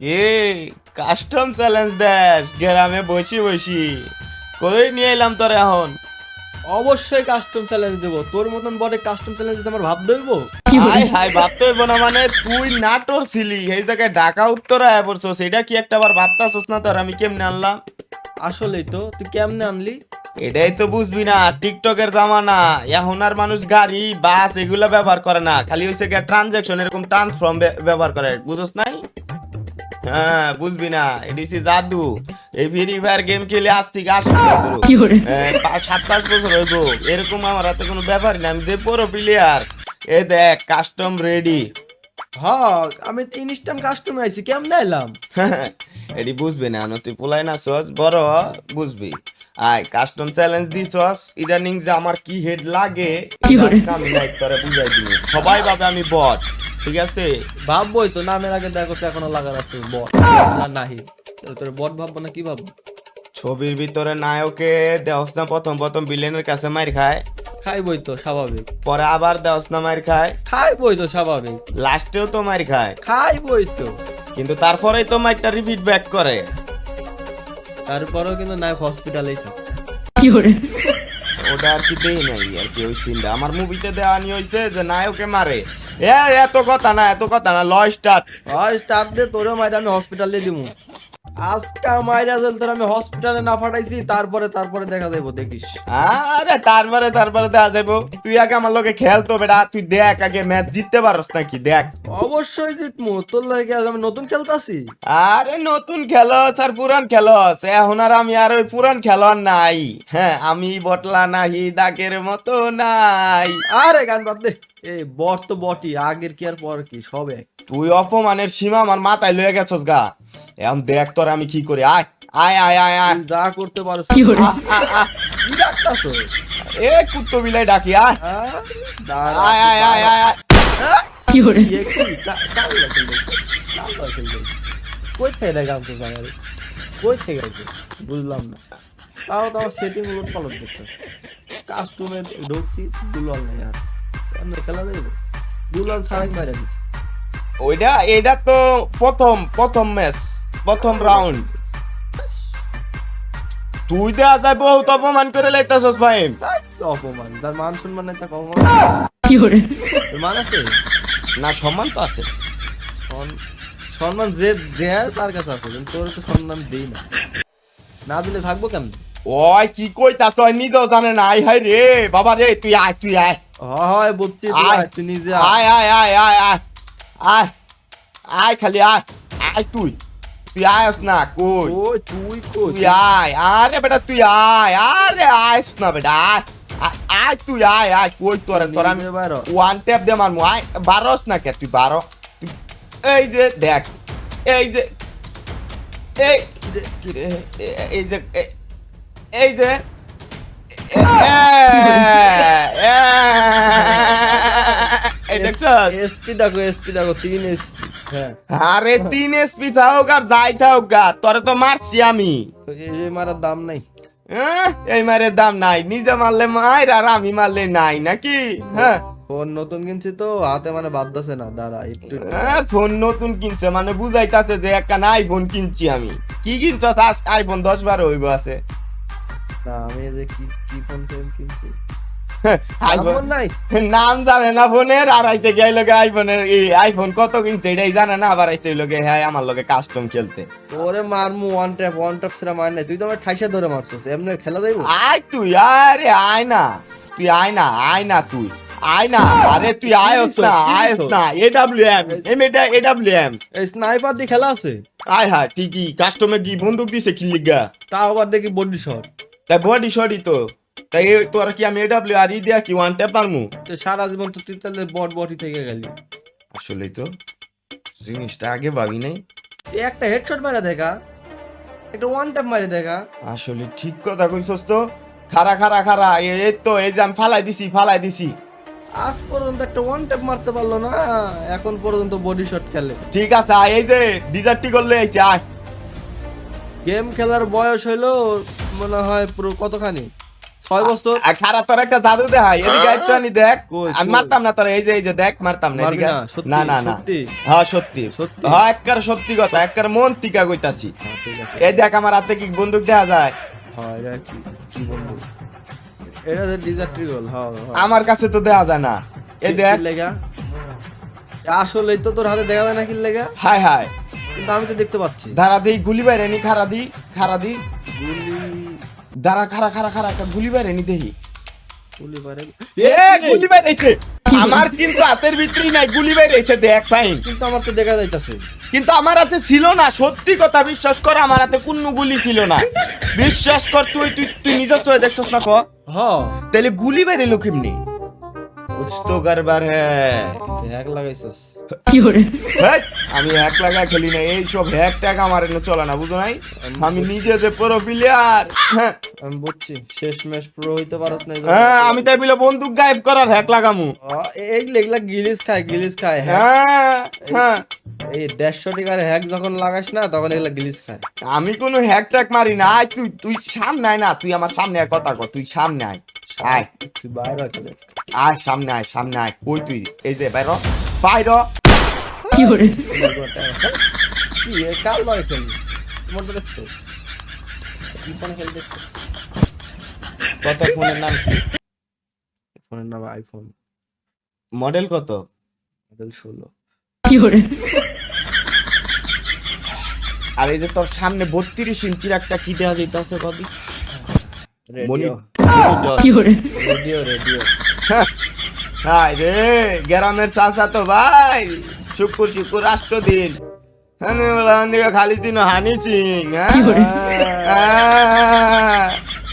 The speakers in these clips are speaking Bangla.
এ কাস্টম চ্যালেঞ্জ দেশ গ্রামে বসি বসি। কই নিয়ে এলাম তোর এখন? অবশ্যই কাস্টম চ্যালেঞ্জ দেবো। তোর মতন বড় কাস্টম চ্যালেঞ্জ দিতে আমার ভাব ধরবো হাই হাই হইব না মানে তুই নাটোর ছিলি এই জায়গায় ঢাকা উত্তর আয়া পড়ছো সেটা কি একটা বার ভাবতাছস না তোর? আমি কেমনে আনলাম? আসলেই তো তুই কেমনে আনলি? এটাই তো বুঝবি না টিকটকের জামানা এখন আর মানুষ গাড়ি বাস এগুলা ব্যবহার করে না খালি হইছে গিয়ে ট্রানজাকশন এরকম ট্রান্সফর্ম ব্যবহার করে বুঝছ নাই? হ্যাঁ বুঝবি না। এডিসি জাদু। এই ফ্রি ফায়ার গেম খেলে আজ থেকে আসি সাত পাঁচ বছর হইব। এরকম আমার হাতে কোনো ব্যাপারই না। আমি যে পুরো প্লেয়ার এ দেখ কাস্টম রেডি হ্যাঁ আমি তো ইনস্ট্যান্ট কাস্টমে আইছি কেমনে এলাম এডি বুঝবি না তুই পোলাই না সস বড় বুঝবি। আয় কাস্টম চ্যালেঞ্জ দিছস ইদানিং যে আমার কি হেড লাগে আমি লাইক করে? বুঝাই দিই সবাই ভাবে আমি বট ঠিক আছে? ভাববোই তো নামের আগে দেখো তো এখনও লাগার আছে বট। না নাহি। তোর বট ভাববো না কি ভাববো? ছবির ভিতরে নায়কে দেওস না প্রথম প্রথম বিলেনের কাছে মার খায়। খাইবই তো স্বাভাবিক। পরে আবার দেওস না মার খায়। খাইবই তো স্বাভাবিক। লাস্টেও তো মার খায়। খাইবই তো। কিন্তু তারপরেই তো মারটা রিপিট ব্যাক করে। তারপরেও কিন্তু নায়ক হসপিটালেই থাকে। ওটা আর কি দেই নাই, আর কি ওই সিনটা। আমার মুভিতে দেওয়া নি হইছে যে নায়কে মারে। এ, এত কথা না, এত কথা না, লয় স্টার্ট লয় স্টার্ট দে, তোরও মাইরা আমি হসপিটালে দিমু। আজকা মাইরা জল তোর আমি হসপিটালে না পাঠাইছি তারপরে তারপরে দেখা যাইবো দেখিস। আরে তারপরে তারপরে দেখা তুই আগে আমার লোকে খেলতো বেটা। তুই দেখ আগে ম্যাচ জিততে পারস নাকি দেখ। অবশ্যই জিতমু তোর লাগে আমি নতুন খেলতাছি? আরে নতুন খেলস আর পুরান খেলস। এখন আর আমি আর ওই পুরান খেলোয়াড় নাই। হ্যাঁ আমি বটলা নাহি দাগের মতো নাই। আরে গান বাদ দে। এই বট তো বটি আগের কি আর পর কি সব এক। তুই অপমানের সীমা আমার মাথায় লয়ে গেছস গা। এখন দেখ তোর আমি কি করি আয় আয় আয় আয় আয়। যা করতে পারছ আহ। এ কুত্তো বিলাই ডাকি আয়। হ্যাঁ? আয় আয় আয় আয় আয়। ইয়ে কি? কা-? কই থেকে গান তো জানারে? কই থেকে আইছে? বুঝলাম না। তাও তো আমার সেটিং উলট পালট করতে কাস্টমে ঢুকছি দুলাল নেই আর। এমনি খেলা যাইব দুলাল ছাড়াই মারা দিছে ওইটা এটা তো প্রথম প্রথম ম্যাচ প্রথম রাউন্ড তুই দেয়া যায় বহুত অপমান করে লাইতাছস ভাই। অপমান তার মান সম্মান নাই তা কখন তোর মান আছে? না সম্মান তো আছে। সম্মান যে দেয় তার কাছে আছে কিন্তু তোর তো সম্মান দেই না। না দিলে থাকব কেমন? ওই কি কইতাছ নিজেও জানে না। আয় হাই রে বাবা রে তুই আয় তুই আয়। হয় বুঝছি তুই নিজে আয়। আয় আয় আয় আয় আয়। আয়। খালি আয়। আয় তুই। তুই আয়স না কই? ওই তুই কই? তুই আয়। আরে বেটা তুই আয়। আরে আয়স না বেটা আয়। আয়, তুই আয় আয়। কই তোর তোর আমি। ওয়ান ট্যাপ দে মারমু। আয় বারোস না কে? তুই বারো এই যে দেখ। এই যে এই যে এই যে এই যে এ- এ- এই দেখছ এসপি দেখো এসপি দেখো তিন এসপি। হ্যাঁ। আরে তিন এসপি থাকুক আর যাই থাকুক তোরে তো মারছি আমি। এই যে মারার দাম নাই। আহ, এই মারের দাম নাই নিজে মারলে মায়ের আর আমি মারলে নাই নাকি? হ্যাঁ। ফোন নতুন কিনছি তো হাতে মানে বাদদাছে না দাঁড়া একটু। হ্যাঁ, ফোন নতুন কিনছে মানে বুঝাইতাছে যে একটা আইফোন কিনছি আমি। কি কিনছস? আজ আইফোন দশ বারো হইব আছে। না আমি যে কি কি ফোন ফোন কিনছি? নাম জানে না ফোনের আর আইছে গিয়ে লগে আইফোনের এই আইফোন কত কিনছে এটাই জানে না আবার ওই লগে হ্যাঁ আমার লগে কাস্টম খেলতে। ওরে মারমু ওয়ান ট্যাপ ওয়ান ট্যাপ সেরা মার নাই। তুই তো আমার ঠাইসা ধরে মারছিস এমনি খেলা যাইবো? আয় তুই আরে আয় না তুই আয় না আয় না তুই আয় না আরে তুই আয়স না দিছো? না এডাব্লিউ এম এম এটা এডাব্লিউ এম স্নাইপার দিয়ে খেলা আছে? আয় হায় ঠিকই কাস্টমে কি বন্দুক দিছে কি লিগা? তাও আবার দেখি বডি শট। তাই বডি সরি তো। তাই তোর কি আমি এডাব্লিউ আর ই দিয়া কি ওয়ান ট্যাপ মারমু তো সারা জীবন তো তুই তাহলে বট বটি থেকে গেলি। আসলেই তো জিনিসটা আগে ভাবি নাই। এই একটা হেডশট মারা দেখা একটা ওয়ান ট্যাপ মারে দেখা। আসলে ঠিক কথা কইছস তো খারা খারা খারা এই তো এই যে আমি ফালাই দিছি ফালাই দিছি। আজ পর্যন্ত একটা ওয়ান ট্যাপ মারতে পারল না এখন পর্যন্ত বডি শট খেলে। ঠিক আছে আয় এই যে ডিজার্টটি করলে আইছে আয়। গেম খেলার বয়স হইল মনে হয় পুরো কতখানি? ছয় বছর। খারাপ তোর একটা জাদু দেখাই। এদিকে একটু আনি দেখ। আমি মারতাম না তোর এই যে এই যে দেখ মারতাম না এদিকে না, না না? হ্যাঁ সত্যি। সত্যি? হ্যাঁ একবার সত্যি কথা একবার মন টিকা কইতাছি। হ্যাঁ, এই দেখ আমার হাতে কি বন্দুক দেয়া যায়? হ্যাঁ এটা যে ডিজার্ট্রিগল হ্যাঁ হ্যাঁ। আমার কাছে তো দেয়া যায় না। এই দেখ। লেগা? আসলেই তো তোর হাতে দেখা যায় না কি লেগা? হাই হাই কিন্তু আমি তো দেখতে পাচ্ছি। ধারা দিই গুলি বাইরে নি খারা দি খারা দি। গুলি দাঁড়া খারা খারা খারা একটা গুলি বাইরে নি দেখি। গুলি বাইরে এ গুলি বাইরেছে আমার কিন্তু হাতের ভিতরেই নাই গুলি বাইরেছে দেখ পাইন কিন্তু আমার তো দেখা যাইতাছে। কিন্তু আমার হাতে ছিল না সত্যি কথা বিশ্বাস কর আমার হাতে কোনো গুলি ছিল না। বিশ্বাস কর তুই তুই তুই নিজের চোখে দেখছস না ক? হ। তাহলে গুলি বেরেলো কেমনি? कुछ तो गड़बड़ है হ্যাক লাগাইছস হেৎ, আমি হ্যাক লাগা খেলি না এই সব হ্যাক ট্যাক আমার এনে চলে না বুঝো নাই আমি নিজে যে প্রো প্লেয়ার হ্যাঁ আমি বুঝছি শেষ ম্যাচ পুরো হইতে পারছ না হ্যাঁ, আমি তাই বলে বন্দুক গায়েব করার হ্যাক লাগামু এই লেগলা গিলিস খায় গিলিস খায় হ্যাঁ হ্যাঁ হ্যাঁ এই দেড়শো টাকার হ্যাক যখন লাগাস না তখন এগুলা গিলিস খায় আমি কোনো হ্যাক ট্যাক মারি না আয় তুই তুই সামনে আয় না তুই আমার সামনে আয় কথা কর তুই সামনে আয় আয় তুই বাইরে চলে যা। আয় সামনে আয় সামনে আয় কই তুই এই যে বাইর বাইর কি এ কাল লয় খেলি। তোমার তো দেখছিস কি ফোনে খেলে দেখছিস কত ফোনের নাম কি? ফোনের নাম আইফোন মডেল কত? মডেল ষোলো আর এই যে তোর সামনে বত্রিশ ইঞ্চির একটা কি দেওয়া যেতেছে কদি রেডিও রেডিও রেডিও হাই রে গ্রামের চাষা তো ভাই। শুক্র শুক্র রাষ্ট্র দিন দিকে খালি চিনো হানি সিং হ্যাঁ?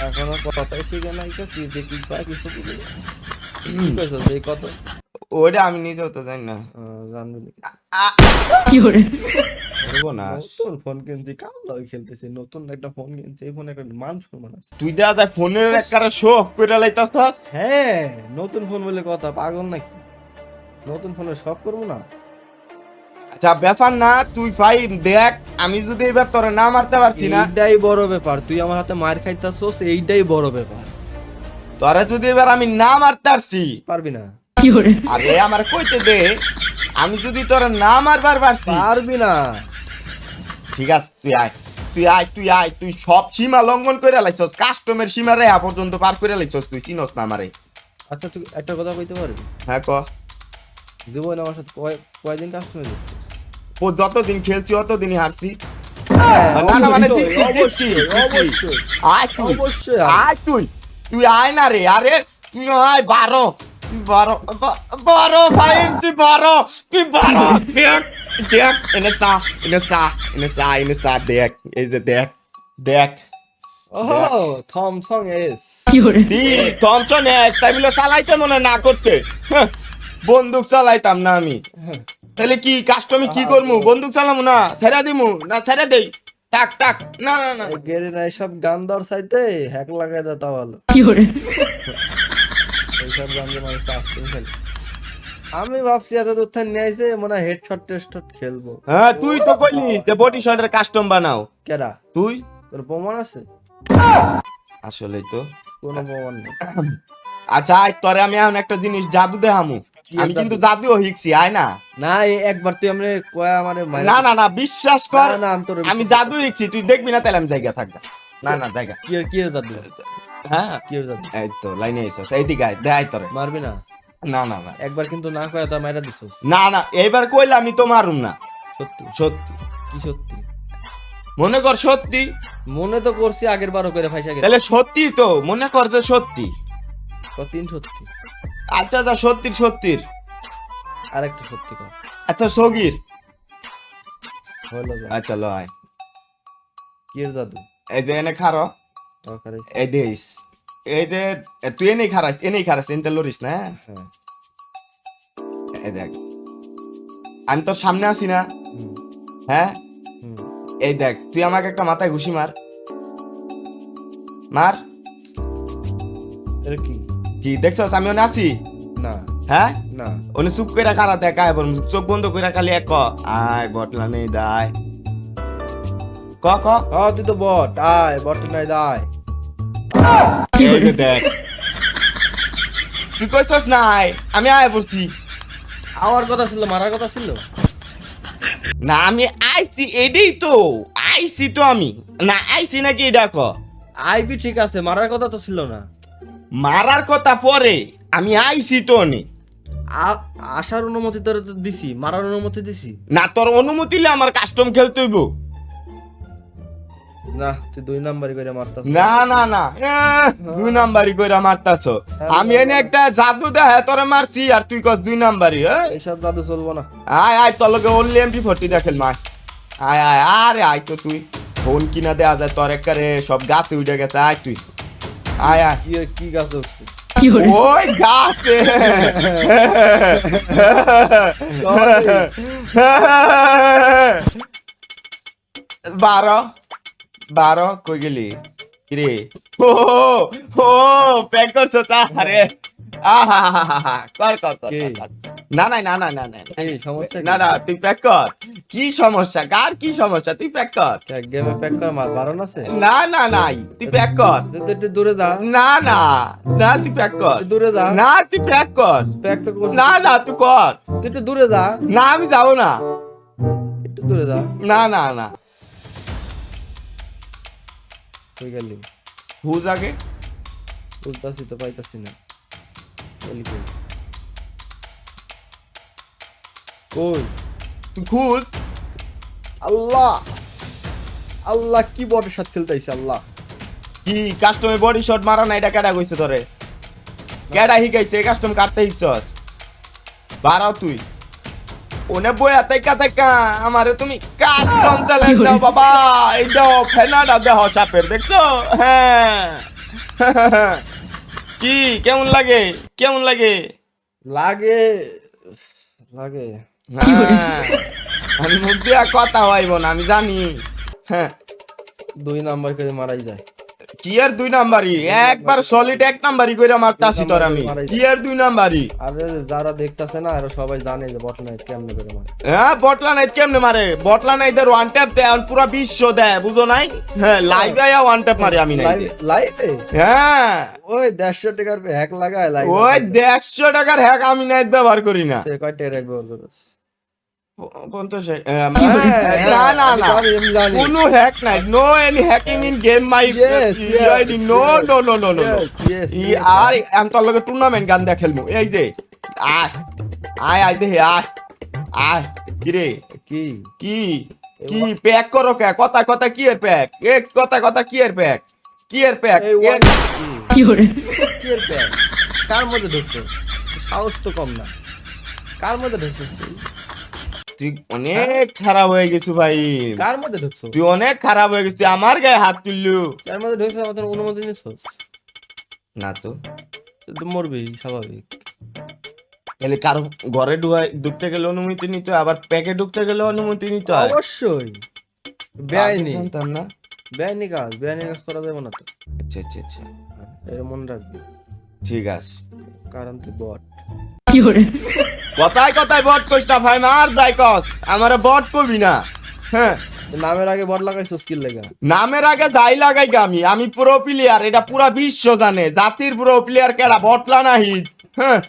এখনও কথাই শিখে নাই তো কি যে কিছু বুঝি কি কইছো এই কত? ওটা আমি নিজেও তো জানি না। জানবি নাকি? নতুন ফোন কিনছি কাল লয় খেলতেছি নতুন একটা ফোন কিনছি এই ফোনে একটা মান সম্মান আছে। তুই যায় ফোনের একটা শো অফ করে লাইতাস হ্যাঁ নতুন ফোন বলে কথা পাগল নাকি? নতুন ফোনে সব করব না? আচ্ছা ব্যাপার না তুই ভাই দেখ আমি যদি এবার তোরে না মারতে পারছি না এইটাই বড় ব্যাপার তুই আমার হাতে মার খাইতাছস এইটাই বড় ব্যাপার। তোরে যদি এবার আমি না মারতে পারছি পারবি না। আরে আমার কইতে দে আমি যদি তোরে না মারবার পারছি পারবি না। ঠিক আছে তুই আয়। তুই আয় তুই আয় তুই সব সীমা লঙ্ঘন করে লাইছস। কাস্টমের সীমা রে পর্যন্ত পার করে লাইছস তুই চিনস না আমারে? আচ্ছা তুই একটা কথা কইতে পারবি? হ্যাঁ ক। জীবন আমার সাথে কয় কয়দিন কাস্টমার ও যতদিন খেলছি অতদিনই হারছি। না না মানে দিচ্ছি। আয় তুই আয়। তুই। তুই আয় না রে আরে তুই আয় বারো। তুই বারো বারো ভাই তুই বারো তুই বারো। দেখ এনে সা এনে সা এনে সা এনে সা দেখ এই যে দেখ দেখ ও থমসং এস দি থমসন এক তাই বলে চালাইতে মনে না করছে বন্দুক চালাইতাম না আমি তাহলে কি কাস্টমে কি করমু বন্দুক চালামু না ছেড়া দিমু না ছেড়া দেই টাক টাক না না না গেরে না সব গান দেওয়ার চাইতে হ্যাক লাগাই দাও তা ভালো এইসব গান দিয়ে মানুষ কাস্টম খেলে আমি ভাবছি এত দূর থেকে নিয়ে আইছে মনে হয় হেডশট টেস্টট খেলব। হ্যাঁ তুই তো কইলি যে বডি শটের কাস্টম বানাও। কেডা? তুই? তোর প্রমাণ আছে? আসলেই তো। কোনো প্রমাণ নেই। আচ্ছা আয় তোরে আমি এখন একটা জিনিস জাদু দেখামু। আমি জাদু? কিন্তু জাদুও শিখছি আয় না। না একবার তুই আমনে কয়া মানে না না না বিশ্বাস কর না, আমি তোর আমি জাদু শিখছি তুই দেখবি না তাহলে আমি জায়গা থাকবে না না জায়গা। কি কি জাদু? হ্যাঁ? কি জাদু? এই তো লাইনে এসেছ এইদিকে আয় দেখাই তোরে। মারবি না। না না না। একবার কিন্তু না কয়া তা মাইরা দিছস না না এইবার কইলে আমি তো মারুম না। সত্যি? সত্যি। কি সত্যি? মনে কর সত্যি। মনে তো করছি আগের বারও করে ফাইসা গেছে। তাহলে সত্যি তো মনে কর যে সত্যি। তিন সত্যি? আচ্ছা আচ্ছা সত্যির সত্যির। আর একটা সত্যি কর আচ্ছা সগির। হইল যা। আচ্ছা লো আয় কি জাদু? এই যে এনে খারো। এই দেশ এই যে তুই এনেই খারাস এনেই খারাস এনতে লরিস না? হ্যাঁ? এই দেখ আমি তোর সামনে আছি না। হ্যাঁ? এই দেখ তুই আমাকে একটা মাথায় ঘুষি মার। মার। কি? কি দেখছস আমি ওনে আছি? না। হ্যাঁ? না। ওনে চুপ করে খারা দেখ আয় বরং চোখ বন্ধ করে খালি এক ক। আয় বটলা নেই দায় ক ক। তুই তো বট আয় বট নাই দায় দেখ তুই কইছস নাই আমি আয় পড়ছি। আওয়ার কথা ছিল মারার কথা ছিল? না আমি আইছি এটাই তো। আইছি তো আমি। না আইছি নাকি এটা ক আইবি ঠিক আছে মারার কথা তো ছিল না। মারার কথা পরে আমি আইছি তো নি আ- আসার অনুমতি তোর তো দিছি মারার অনুমতি দিছি। না তোর অনুমতি আমার কাস্টম খেলতে হইব। না তুই দুই নাম্বারই করে মারতাস না না না। দুই নাম্বারই কইরা মারতাছ। আমি এনে একটা জাদু দেখায় তোরে মারছি আর তুই কস দুই নাম্বারই হ্যাঁ এইসব দাদু চলবো না। আয় আয় তোর লগে অনলি এমপি ফোরটি দেখেন মা আয়। আয় আরে আয় তো তুই। ফোন কিনা দেয়া যায় তোর একবারে সব গাছে উঠে গেছে আয় তুই। আয় আয়। কি কি গাছ উঠছে? ওই গাছে। বারো। বারো কই গেলি কিরে ও ও প্যাক করছ চারে আহা কর কর কর? কর, কর। না না না না না না সমস্যা না না তুই প্যাক কর কি সমস্যা কার কি সমস্যা তুই প্যাক কর গেমে প্যাক করা মার বারণ আছে না না নাই তুই প্যাক কর তুই দূরে যা না না না তুই প্যাক কর দূরে যা না তুই প্যাক কর প্যাক তো করছিস। না না তুই কর তুই একটু দূরে যা না আমি যাব না একটু দূরে যা না না না তুই গেলি? হুজ আগে? বুঝতাছি তো পাইতাছি না। কই? কই? তুই খুঁজ। আল্লাহ! আল্লাহ কি বটের সাথে খেলতেছে আল্লাহ। কি কাস্টমে বডি শট মারা না এটা কেডা কইছে তোরে? কেডা হিকাইছে কাস্টম কাটতে হিকছস বাড়াও তুই। ওনে বইয়া তাইকা তাইকা আমারে তুমি কাস্টম চ্যালেঞ্জ দাও বাবা। এই দাও ফেনাডা দেহ সাপের দেখছ? হ্যাঁ। কি কেমন লাগে? কেমন লাগে? লাগে লাগে। আমি মুখ দিয়া কথা হইব না আমি জানি। হ্যাঁ। দুই নাম্বার করে মারাই যায়। কি আর দুই নাম্বারই একবার সলিড এক নাম্বারই কইরা মারতাছি তোর আমি। কি আর দুই নাম্বারই আরে যারা দেখতাছে না এরা সবাই জানে যে বট নাই কেমনে করে মারে। হ্যাঁ বটলা নাই কেমনে মারে? বটলা নাই দের ওয়ান ট্যাপ দেয় আর পুরা বিশ্ব দেয় বুঝো নাই? হ্যাঁ লাইভ আয়া ওয়ান ট্যাপ মারে আমি নাই। লাইভে হ্যাঁ। ওই দেড়শো টাকার হ্যাক লাগায় লাইভ ওই দেড়শো টাকার হ্যাক আমি নাই ব্যবহার করি না। কয়? পঞ্চাশ এ, হ্যাঁ, না না না। জানি, আমি জানি। কোনো হ্যাক নাই। No any hacking in game my Yes, yes, no no no no no Yes, yes, ই আর আমি তোর লগে টুর্নামেন্ট গান দেখ খেলব। এই যে আয় আয় আয় দেখে আয় আয় কিরে? কি? কি? কি প্যাক করো কে? কথা কথা কি এর প্যাক এ কথা কথা কি এর প্যাক কি এর প্যাক এ- ওয়ান কি? কি এর প্যাক? কার মধ্যে ঢুকছো? সাহস তো কম না। কার মধ্যে ঢুকছিস তুই তুই অনেক খারাপ হয়ে গেছু ভাই। কার মধ্যে ঢুকছো? তুই অনেক খারাপ হয়ে গেছিস তুই আমার গায়ে হাত তুললু। কার মধ্যে ঢুকছিস আমাদের অনুমতি নিছস। না তো। তুই তো মরবি স্বাভাবিক। তাহলে কারও ঘরে ঢুকতে গেলে অনুমতি নিতে হয়, আবার প্যাকে ঢুকতে গেলে অনুমতি নিতে হয়? অবশ্যই। বেআইনি। জানতাম না? বেআইনি কাজ বেআইনি কাজ করা যাবে না তো। আচ্ছা আচ্ছা আচ্ছা। এটা মনে রাখবি। ঠিক আছে। কারণ তুই বট। কথায় কথায় বট কইস না ভাই মার যাই কস। আমারে বট কবি না। হ্যাঁ। নামের আগে বট লাগাইছো স্কিল লেগা। নামের আগে যাই লাগাই আমি। আমি পুরো প্লেয়ার এটা পুরা বিশ্ব জানে। জাতির পুরো প্লেয়ার কেডা? বটলা হ্যাঁ।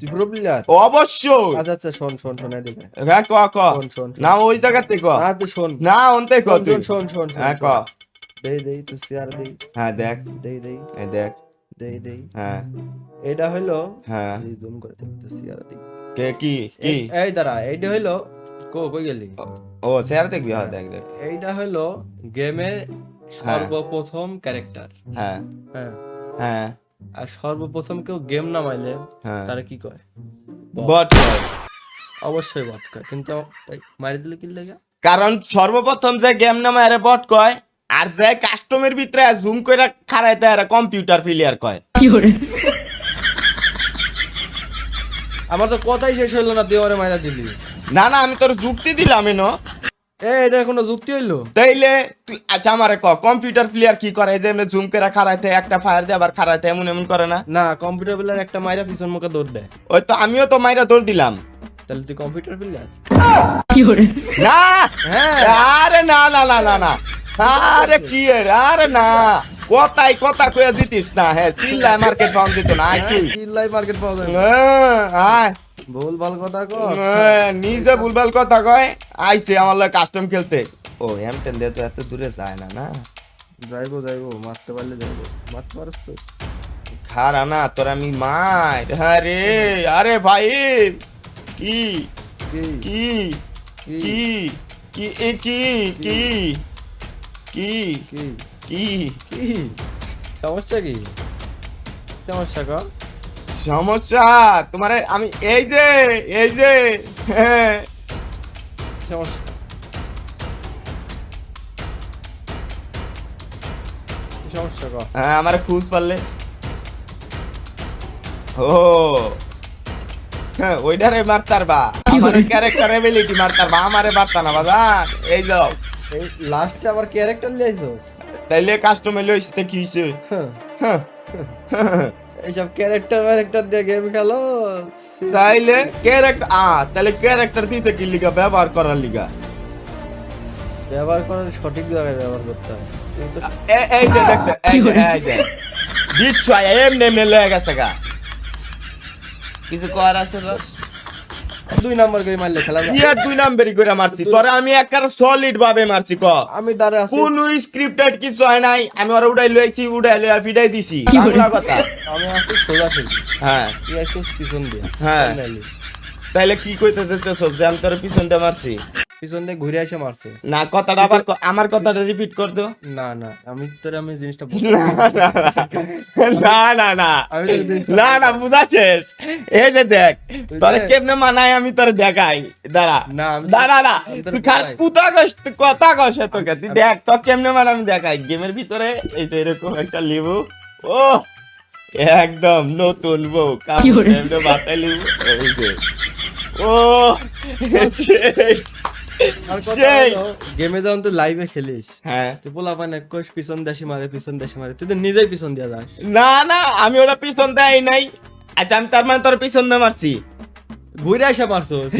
তুই প্রো প্লেয়ার অবশ্যই। আচ্ছা আচ্ছা শোন শোন শোন এদিকে হ্যাঁ ক ক। না ওই জায়গাতে ক। না তুই শোন। না অন্তে ক শোন তুই। শোন হ্যাঁ ক। দেই দেই তুই শেয়ার দেই। হ্যাঁ দেখ। দেই দেই। এই দেখ। দেই দেই। হ্যাঁ। এটা হইল হ্যাঁ। জুম করে শেয়ার দেই কে কি কি? এই- দাঁড়া এইটা হইল কো কই গেলি? ও স্যার দেখবি? হ্যাঁ দেখ দেখ। এইটা হইল গেমের সর্বপ্রথম ক্যারেক্টার হ্যাঁ। হ্যাঁ। হ্যাঁ। আর সর্বপ্রথম কেউ গেম নামাইলে হ্যাঁ। তারা কি কয়? বট অবশ্যই বট কয় কিন্তু মারি দিলে কি লেগে? কারণ সর্বপ্রথম যে গেম নামে আরে বট কয় আর যে কাস্টমের ভিতরে জুম করে খারাইতে আরে কম্পিউটার প্লেয়ার কয়। আমার তো কথাই শেষ হইল না তুই ওরে মাইরা দিলি। না না আমি তোর যুক্তি দিলাম এনো। এ এটা কোনো যুক্তি হইল? তাইলে তুই আচ্ছা আমারে ক কম্পিউটার প্লেয়ার কি করে? এই যে এমনি জুম করে খারাইতে একটা ফায়ার দিয়ে আবার খারাইতে এমন এমন করে না? না কম্পিউটার প্লেয়ার একটা মাইরা পিছন মুখে দৌড় দেয়। ওই তো আমিও তো মাইরা দৌড় দিলাম। তাহলে তুই কম্পিউটার প্লেয়ার? না! হ্যাঁ। আরে না না না না না। আরে কি এর আরে না। কথাই কথা কয়ে জিতিস না হ্যাঁ চিল্লাই মার্কেট পাউন্ড দিত না চিল্লাই মার্কেট পাওয়া যায় না। হ্যাঁ, আয়। ভুল ভালো কথা কর। হ্যাঁ, নিজে ভুলভাল কথা কয় আইছে আমার লাগে কাস্টম খেলতে। ও এমটেন দিয়ে তো এত দূরে যায় না না? যাইবো যাইবো মারতে পারলে যাইবো। মারতে পারস তো। খারা না তোর আমি মার। আরে আরে ভাই কি? কি? কি? কি? কি? কি? কি? কি? কি? সমস্যা কি? সমস্যা কর। সমস্যা? তোমার আমি এই যে এই যে হ্যাঁ। সমস্যা। কি সমস্যা কর। হ্যাঁ আমার খুঁজ পারলে। ও। হ্যাঁ ওইটারে মারতার বা। আমার ক্যারেক্টার এবিলিটি মারতার বা। আমারে মারতা না বাজান। এই যাও। এই লাস্টে আবার ক্যারেক্টার লিয়েছস তাইলে কাস্টমার লইছে কি হইছে? হ্যাঁ। এইসব ক্যারেক্টার ক্যারেক্টার দিয়ে গেম খেলো। তাইলে ক্যারেক্টার আ তাইলে ক্যারেক্টার দিছে কি লিগা? ব্যবহার করার লিগা। ব্যবহার করার সঠিক জায়গায় ব্যবহার করতে হবে কিন্তু এ- এই যে দেখছে এই যে এই যে। এমনি এমনি লয়ে গেছে গা। কিছু করার আছে? দুই নাম্বার করে মারলে খেলা ইয়ার কি দুই নাম্বারই করে মারছি। তোরে আমি একবার সলিড ভাবে মারছি ক। আমি দারে আছি। কোন স্ক্রিপ্টেড কিছু হয় নাই আমি ওরা উড়াই লইছি উড়াই লইয়া ফিডাই দিছি। কথা। আমি আছি সোজা হ্যাঁ। তুই পিছন দিয়ে। হ্যাঁ। তাইলে কি কইতে যেতেছস যে আমি তোর পিছন দিয়ে মারছি? পিছন দিয়ে ঘুরে এসে মারছে। না কথাটা আবার আমার কথাটা রিপিট কর তো। না না আমি তোর আমি জিনিসটা না না না না না বুঝা শেষ। এই যে দেখ তোরে কেমনে মানাই আমি তোরে দেখাই। দাঁড়া। না, দাঁড়া না তুই খালি পুতা কস কথা কস তোকে। তুই দেখ তোর কেমনে মানে আমি দেখাই। গেমের ভিতরে এই যে এরকম একটা লিবু। ও একদম নতুন বউ। কাপড় লিবু ও। গেমে যখন তুই লাইভে খেলিস হ্যাঁ। তুই পোলা পান এক কোষ পিছন দেশি মারে পিছন দেশি মারে। তুই তো নিজেই পিছন দিয়ে যাস। না না আমি ওরা পিছন দেয় নাই। আচ্ছা আমি তার মানে তোর পিছন দিয়ে মারছি। ঘুরে এসে মারছস।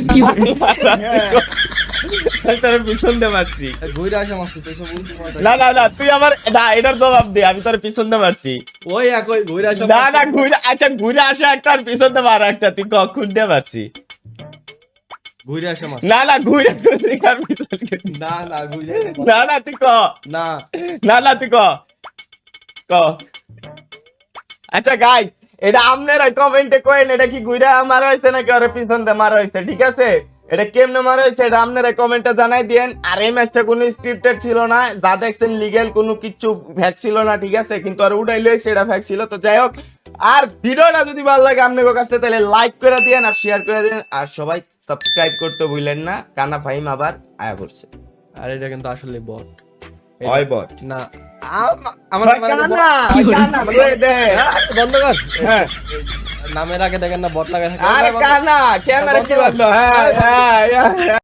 তোর পিছন দিয়ে মারছি। ঘুরে এসে মারছস এসব উল্টো পাল্টা। না না না তুই আমার না এটার জবাব দে আমি তোর পিছন দিয়ে মারছি। ওই একই ঘুরে এসে না না ঘুরে আচ্ছা ঘুরে আসে একটা আর পিছন দিয়ে মারা একটা তুই কখন দিয়ে মারছি ঘুরে না না ঘুরে তুই না না ঘুরে না না তুই ক। না। না না তুই ক। ক। আচ্ছা গাইস এটা আপনারা কমেন্টে কইন এটা কি ঘুরে মারা হয়েছে নাকি ওর পিছন দিয়ে মারা হয়েছে ঠিক আছে? এটা কেমনে মারা হয়েছে এটা আপনারা কমেন্টে জানাই দিয়েন। আর এই ম্যাচটা কোনো স্ক্রিপ্টেড ছিল না যা দেখছেন লিগেল কোনো কিছু ভ্যাক ছিল না ঠিক আছে? কিন্তু আর উঠাই লই সেটা ভ্যাক ছিল। তো যাই হোক আর ভিডিওটা যদি ভালো লাগে আপনাদের কাছে তাহলে লাইক করে দিয়েন আর শেয়ার করে দিন আর সবাই সাবস্ক্রাইব করতে ভুলেন না কানা ফাহিম আবার আয়া করছে। আর এটা কিন্তু আসলে বট হয় বট না নামের আগে হ্যাঁ, হ্যাঁ দেখেন না বট লাগাই থাকে আরে কানা ক্যামেরা কি বন্ধ হ্যাঁ হ্যাঁ হ্যাঁ।